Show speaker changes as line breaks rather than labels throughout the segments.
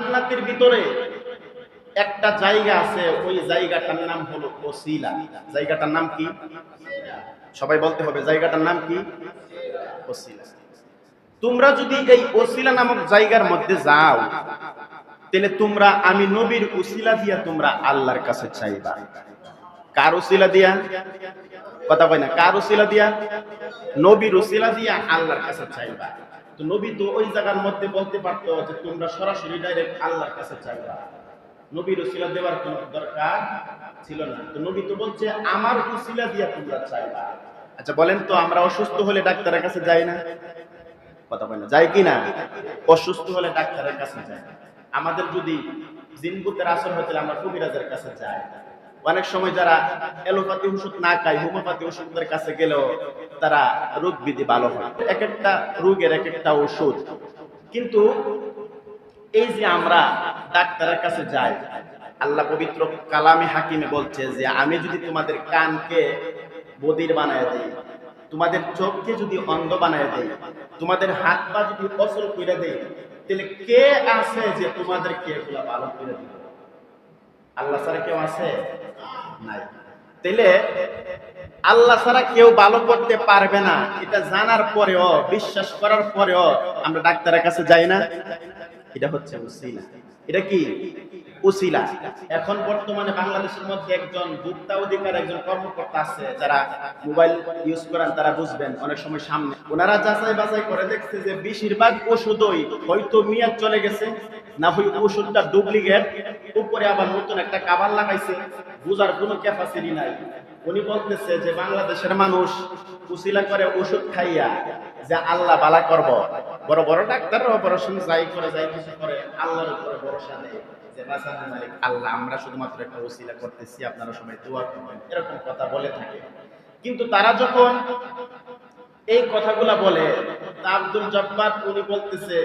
জান্নাতের ভিতরে একটা জায়গা আছে, ওই জায়গাটার নাম হলো ওসিলা। জায়গাটার নাম কি? সবাই বলতে হবে, জায়গাটার নাম কি? ওসিলা। তোমরা যদি এই ওসিলা নামক জায়গার মধ্যে যাও, তাহলে তোমরা আমি নবীর উসিলা দিয়া তোমরা আল্লাহর কাছে চাইবা। কার উসিলা দিয়া? কথা কয় না, কার উসিলা দিয়া? নবীর উসিলা দিয়া আল্লাহর কাছে চাইবা। তো নবী তো ওই জায়গার মধ্যে বলতে পারতো যে তোমরা সরাসরি ডাইরেক্ট আল্লাহর কাছে চাইবা। নবীর উসিলা দেওয়ার কোনো দরকার ছিল না। তো নবী তো বলছে, আমার উসিলা দিয়া তোমরা চাইবা। আচ্ছা বলেন তো, আমরা অসুস্থ হলে ডাক্তারের কাছে যাই না? কথা বলে না যাই কি না? অসুস্থ হলে ডাক্তারের কাছে যাই। আমাদের যদি জিনবুতের আসর হতে আমরা কবিরাজের কাছে যাই। অনেক সময় যারা এলোপ্যাথি ওষুধ না খায়, হোমিওপ্যাথি ওষুধের কাছে গেলেও তারা রোগ বিধি ভালো হয়। এক একটা রোগের এক একটা ওষুধ। কিন্তু এই যে আমরা ডাক্তারের কাছে যাই, আল্লাহ পবিত্র কালামে হাকিমে বলছে যে, আমি যদি তোমাদের কানকে বদির বানায় দিই, তোমাদের চোখকে যদি অন্ধ বানায় দেই, তোমাদের হাত পা যদি অসল করে দেই, তাহলে কে আছে যে তোমাদেরকে এগুলা ভালো করে দিবে? আল্লাহ ছাড়া কেউ আছে? নাই। তাইলে আল্লাহ ছাড়া কেউ ভালো করতে পারবে না। এটা জানার পরেও, বিশ্বাস করার পরেও আমরা ডাক্তারের কাছে যাই না। এটা হচ্ছে উসিলা। এটা কি? উসিলা। এখন বর্তমানে বাংলাদেশের মধ্যে একজন ভোক্তা অধিকার, একজন কর্মকর্তা আছে যারা মোবাইল ইউজ করেন তারা বুঝবেন অনেক সময় সামনে। ওনারা যাচাই বাছাই করে দেখছে যে বেশিরভাগ ওষুধই হয়তো মেয়াদ চলে গেছে, না হয় ওষুধটা ডুপ্লিকেট উপরে আবার নতুন একটা কাবার লাগাইছে। বুঝার কোনো ক্যাপাসিটি নাই। উনি বলতেছে যে, বাংলাদেশের মানুষ উসিলা করে ওষুধ খাইয়া যে আল্লাহ বালা করব। বড় বড় ডাক্তার অপারেশন যাই করে, যাই কিছু করে, আল্লাহর উপরে ভরসা নেই যে আল্লাহ, আমরা শুধুমাত্র একটা ওসিলা করতেছি, আপনারা সবাই দোয়া করবেন, এরকম কথা বলে থাকে। কিন্তু তারা যখন এই কথাগুলা বলে আব্দুল জব্বার উনি বলতেছে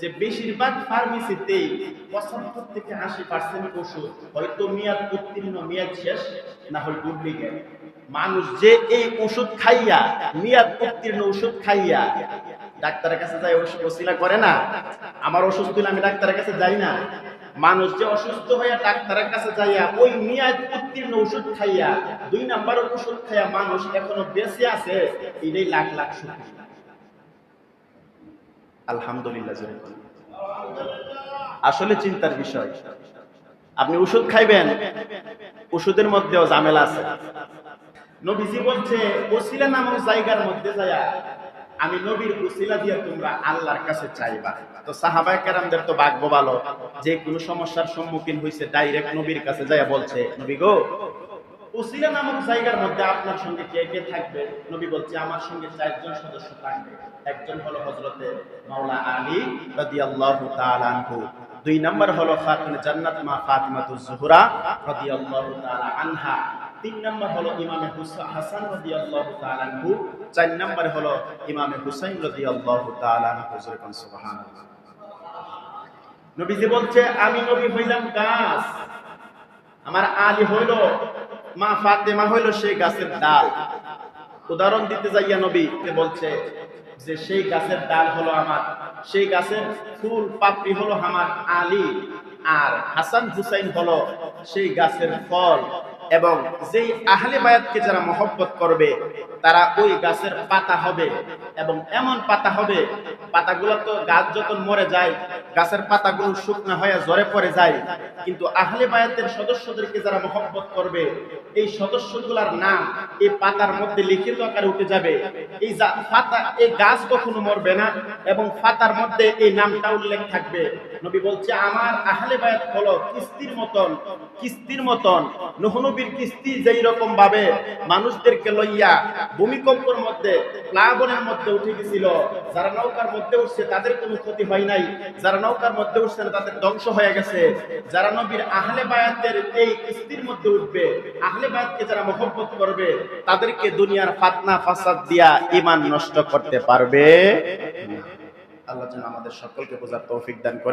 যে বেশিরভাগ ফার্মেসিতেই পঁচাত্তর থেকে আশি পার্সেন্ট ওষুধ হয়তো মেয়াদ উত্তীর্ণ, মেয়াদ শেষ, না হয় ডুপ্লিকেট মানুষ যে এই ওষুধ খাইয়া, মেয়াদ উত্তীর্ণ ওষুধ খাইয়া ডাক্তারের কাছে যাই ওষুধ ওসিলা করে না। আমার অসুস্থ হলে আমি ডাক্তারের কাছে যাই না। মানুষ যে অসুস্থ হইয়া ডাক্তারের কাছে যাইয়া ওই মেয়াদ উত্তীর্ণ ওষুধ খাইয়া, দুই নাম্বার ওষুধ খাইয়া মানুষ এখনও বেঁচে আছে, এটাই লাখ লাখ শুক্রিয়া। আলহামদুলিল্লাহ। আসলে চিন্তার বিষয়, আপনি ওষুধ খাইবেন, ওষুধের মধ্যেও ঝামেলা আছে নবীজি বলছে, ওসিলা নামক জায়গার মধ্যে যায়া আমি নবীর উসিলা দিয়ে তোমরা আল্লাহর কাছে চাইবা তো সাহাবায়ে কেরামদের তো ভাগ্য ভালো, যে কোনো সমস্যার সম্মুখীন হইছে, ডাইরেক্ট নবীর কাছে যায়া বলছে, নবী গো উসিলা নামক জায়গার মধ্যে আপনার সঙ্গে কে কে থাকবে? নবী বলছে, আমার সঙ্গে চারজন সদস্য থাকবে। একজন হলো হযরতে মাওলা আলী রাদিয়াল্লাহু তাআলা আনহু। দুই নাম্বার হলো খাতুনে জান্নাত মা ফাতিমাতুজ জোহরা রাদিয়াল্লাহু তাআলা আনহা। তিন নম্বর হলো ইমামে হুসা- হাসান রাদিয়াল্লাহু তাআলা আনহু। চার নম্বর হলো ইমামে হুসাইন আনহু। জোরে কোন সুবহানাল্লাহ। নবীজি বলছে, আমি নবী হইলাম গাছ। আমার আলী হইল মা ফাতেমা হইল সেই গাছের ডাল। উদাহরণ দিতে যাইয়া নবী বলছে যে সেই গাছের ডাল হলো আমার, সেই গাছের ফুল পাপড়ি হলো আমার আলী, আর হাসান হুসাইন হলো সেই গাছের ফল, এবং যেই আহলে বায়াতকে যারা মহব্বত করবে, তারা ওই গাছের পাতা হবে, এবং এমন পাতা হবে, পাতাগুলো তো গাছ যখন মরে যায় গাছের পাতাগুলো শুকনা হয়ে জ্বরে পড়ে যায়। কিন্তু আহলে বায়াতের সদস্যদেরকে যারা মহব্বত করবে, এই সদস্যগুলার নাম এই পাতার মধ্যে লিখিত আকারে উঠে যাবে। এই পাতা, এই গাছ কখনো মরবে না এবং পাতার মধ্যে এই নামটা উল্লেখ থাকবে। নবী বলছে, আমার আহলে বায়াত হলো কিস্তির মতন কিস্তির মতন নহনবীর কিস্তি যেই রকম ভাবে মানুষদেরকে লইয়া ভূমিকম্পের মধ্যে, প্লাবনের মধ্যে উঠে গেছিল, যারা নৌকার মধ্যে উঠছে তাদের কোনো ক্ষতি হয় নাই। যারা নৌকার মধ্যে উঠছে না তাদের ধ্বংস হয়ে গেছে। যারা নবীর আহলে বায়াতের এই কিস্তির মধ্যে উঠবে, আহলে বায়াতকে যারা মহব্বত করবে, তাদেরকে দুনিয়ার ফাতনা, ফাসাদ দিয়া ইমান নষ্ট করতে পারবে। আল্লাহ যেন আমাদের সকলকে বোঝার তৌফিক দান করে।